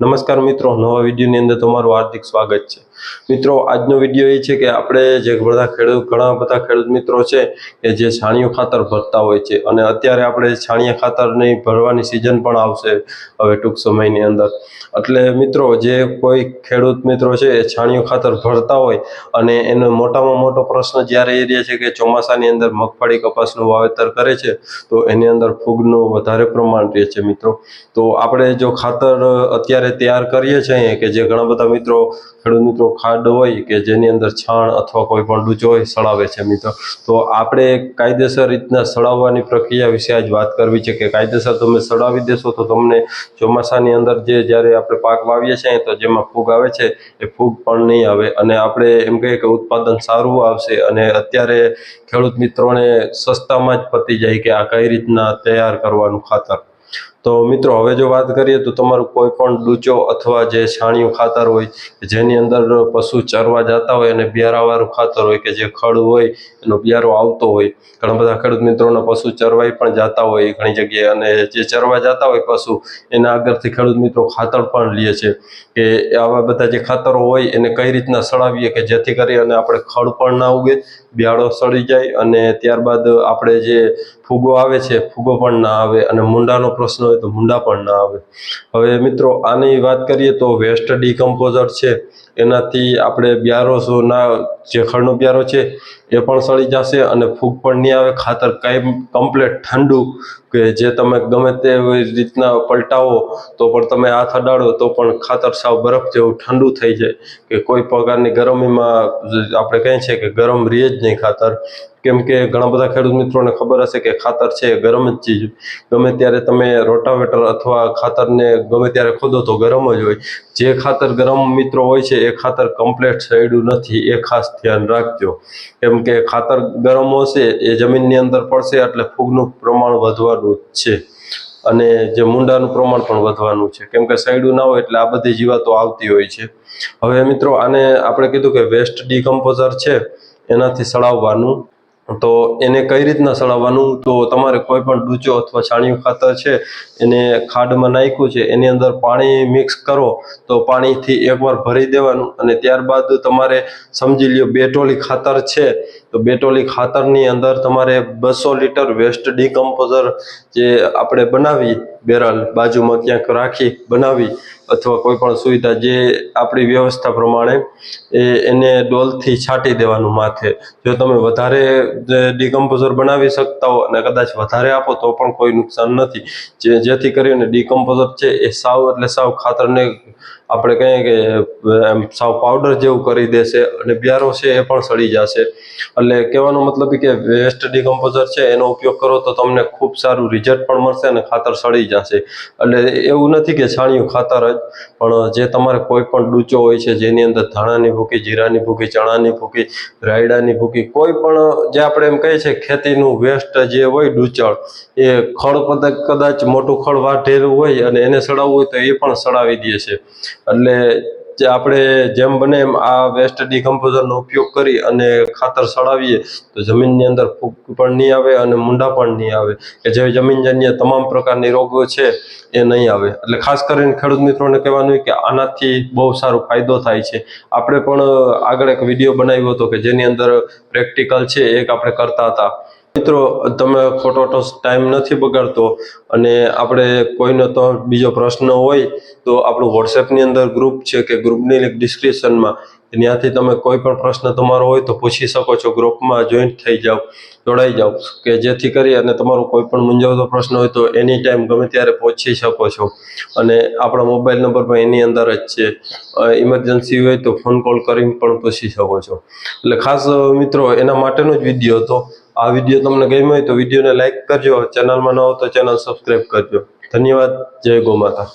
નમસ્કાર મિત્રો, નવા વિડીયોની અંદર તમારું હાર્દિક સ્વાગત છે. મિત્રો, આજનો વીડિયો એ છે કે આપણે જે બધા ખેડૂત, ઘણા બધા ખેડૂત મિત્રો છે કે જે છાણિયું ખાતર ભરતા હોય છે અને અત્યારે આપણે છાણિયા ખાતરની ભરવાની સિઝન પણ આવશે હવે ટૂંક સમયની અંદર. એટલે મિત્રો, જે કોઈ ખેડૂત મિત્રો છે એ છાણિયું ખાતર ભરતા હોય અને એનો મોટામાં મોટો પ્રશ્ન જ્યારે એ રહે છે કે ચોમાસાની અંદર મગફળી કપાસનું વાવેતર કરે છે, તો એની અંદર ફૂગનું વધારે પ્રમાણ રહે છે મિત્રો. તો આપણે જો ખાતર અત્યારે તૈયાર કરીએ છીએ કે જે ઘણા બધા મિત્રો, ખેડૂત મિત્રો ખાડ હોય કે જેની અંદર છાણ અથવા કોઈ પણ ડૂચો હોય સળાવે છે મિત્રો. તો આપણે કાયદેસર રીતના સળાવવાની પ્રક્રિયા વિશે આજ વાત કરવી છે કે કાયદેસર તમે સળાવી દેશો તો તમને ચોમાસાની અંદર જે જ્યારે આપણે પાક વાવીએ છીએ તો જેમાં ફૂગ આવે છે એ ફૂગ પણ નહીં આવે. અને આપણે એમ કહીએ કે ઉત્પાદન સારું આવશે અને અત્યારે ખેડૂત મિત્રોને સસ્તામાં જ પતી જાય કે આ કઈ રીતના તૈયાર કરવાનું ખાતર. તો મિત્રો, હવે જો વાત કરીએ તો તમારું કોઈ પણ ડૂચો અથવા જે છાણિયું ખાતર હોય જેની અંદર પશુ ચરવા જતા હોય અને બિયારાવાળું ખાતર હોય કે જે ખડ હોય, એનો બિયારો આવતો હોય. ઘણા બધા ખેડૂત મિત્રોના પશુ ચરવાય પણ જતા હોય ઘણી જગ્યાએ અને જે ચરવા જતા હોય પશુ, એના આગળથી ખેડૂત મિત્રો ખાતર પણ લે છે. કે આવા બધા જે ખાતરો હોય એને કઈ રીતના સળાવીએ કે જેથી કરી અને આપણે ખડ પણ ના ઉગે, બિયાળો સડી જાય અને ત્યારબાદ આપણે જે ફૂગો આવે છે, ફૂગો પણ ના આવે. અને મુંડાનો પ્રશ્ન હોય તો મુંડા પણ ના આવે. હવે મિત્રો આની વાત કરીએ તો વેસ્ટ ડિકમ્પોઝર છે. એનાથી આપણે બિયારો શું ના, જે ખડનો બિયારો છે, એ પણ સળી જશે અને ફૂગ પણ નહીં આવે. ખાતર કાંઈ કમ્પ્લેટ ઠંડુ કે જે તમે ગમે તે રીતના પલટાવો, તો પણ તમે હાથ અડાડો, તો પણ ખાતર સાવ બરફ જેવું ઠંડુ થઈ જાય. કે કોઈ પ્રકારની ગરમીમાં આપણે કહીએ છીએ કે ગરમ રહે જ નહીં ખાતર. કેમ કે ઘણા બધા ખેડૂત મિત્રોને ખબર હશે કે ખાતર છે ગરમ જ ચીજ. ગમે ત્યારે તમે રોટાવેટર અથવા ખાતરને ગમે ત્યારે ખોદો તો ગરમ જ હોય. જે ખાતર ગરમ મિત્રો હોય છે, એ ખાતર કમ્પ્લેટ સડ્યું નથી, એ ખાસ ધ્યાન રાખજો. કેમ કે ખાતર ગરમ હશે, એ જમીનની અંદર પડશે, એટલે ફૂગનું પ્રમાણ વધવાનું જ છે. અને જે મુંડાનું પ્રમાણ પણ વધવાનું છે. કેમ કે સાઈડું ના હોય, એટલે આ બધી જીવાતો આવતી હોય છે. હવે મિત્રો, આને આપણે કીધું કે વેસ્ટ ડીકમ્પોઝર છે, એનાથી સળાવવાનું તો એને કઈ રીતના સળાવવાનું? તો તમારે કોઈ પણ ડૂચો અથવા છાણિયું ખાતર છે, એને ખાડમાં નાખ્યું છે, એની અંદર પાણી મિક્સ કરો, તો પાણીથી એકવાર ભરી દેવાનું અને ત્યારબાદ તમારે સમજી લ્યો બે ટોલી ખાતર છે, તો બે ટોલી ખાતરની અંદર તમારે બસો લીટર વેસ્ટ ડીકમ્પોઝર જે આપણે બનાવી, બેરલ બાજુમાં ક્યાંક રાખી, બનાવી અથવા કોઈ પણ સુવિધા જે આપણી વ્યવસ્થા પ્રમાણે એ એને ડોલથી છાંટી દેવાનું માથે. જો તમે વધારે ડિકમ્પોઝર બનાવી શકતા હો અને કદાચ વધારે આપો તો પણ કોઈ નુકસાન નથી. જે જેથી કરીને ડિકમ્પોઝર છે એ સાવ એટલે સાવ ખાતરને આપણે કહીએ કે એમ સાવ પાવડર જેવું કરી દેશે અને બિયારો છે એ પણ સડી જશે. એટલે કહેવાનો મતલબ કે વેસ્ટ ડિકમ્પોઝર છે, એનો ઉપયોગ કરો તો તમને ખૂબ સારું રિઝલ્ટ પણ મળશે અને ખાતર સડી જશે. એટલે એવું નથી કે છાણિયું ખાતર જ, પણ જે તમારે કોઈ પણ ડૂચો હોય છે, જેની અંદર ધાણાની ભૂકી, જીરાની ભૂકી, ચણાની ભૂકી, રાયડાની ભૂકી, કોઈ પણ જે આપણે એમ કહીએ છીએ ખેતીનું વેસ્ટ જે હોય ડૂચળ, એ ખળ કદાચ મોટું ખળ વાઢેલું હોય અને એને સડાવવું હોય તો એ પણ સડાવી દે છે. એટલે જે આપણે જેમ બને એમ આ વેસ્ટ ડિકમ્પોઝરનો ઉપયોગ કરી અને ખાતર સડાવીએ તો જમીનની અંદર ફૂગ પણ નહીં આવે અને મુંડા પણ નહીં આવે. કે જે જમીનજન્ય તમામ પ્રકારની રોગો છે એ નહીં આવે. એટલે ખાસ કરીને ખેડૂત મિત્રોને કહેવાનું કે આનાથી બહુ સારો ફાયદો થાય છે. આપણે પણ આગળ એક વીડિયો બનાવ્યો હતો કે જેની અંદર પ્રેક્ટિકલ છે એક આપણે કરતા હતા. મિત્રો, તમે ખોટો ટાઈમ નથી બગાડતો અને આપણે કોઈનો તો બીજો પ્રશ્ન હોય તો આપણું વોટ્સએપની અંદર ગ્રુપ છે કે ગ્રુપની લિંક ડિસ્ક્રિપ્શનમાં ત્યાંથી તમે કોઈ પણ પ્રશ્ન તમારો હોય તો પૂછી શકો છો ગ્રુપમાં જોઈન્ટ થઈ જાઓ, જોડાઈ જાઓ કે જેથી કરી અને તમારો કોઈ પણ મૂંઝવતો પ્રશ્ન હોય તો એની ટાઈમ ગમે ત્યારે પહોંચી શકો છો. અને આપણા મોબાઈલ નંબર પણ એની અંદર જ છે. ઇમરજન્સી હોય તો ફોન કોલ કરીને પણ પૂછી શકો છો. એટલે ખાસ મિત્રો, એના માટેનો જ વીડિયો હતો. આ વીડિયો તમને ગમ્યો હોય તો વિડીયોને લાઈક કરજો. ચેનલમાં ન હો તો ચેનલ સબસ્ક્રાઈબ કરજો. ધન્યવાદ. જય ગો માતા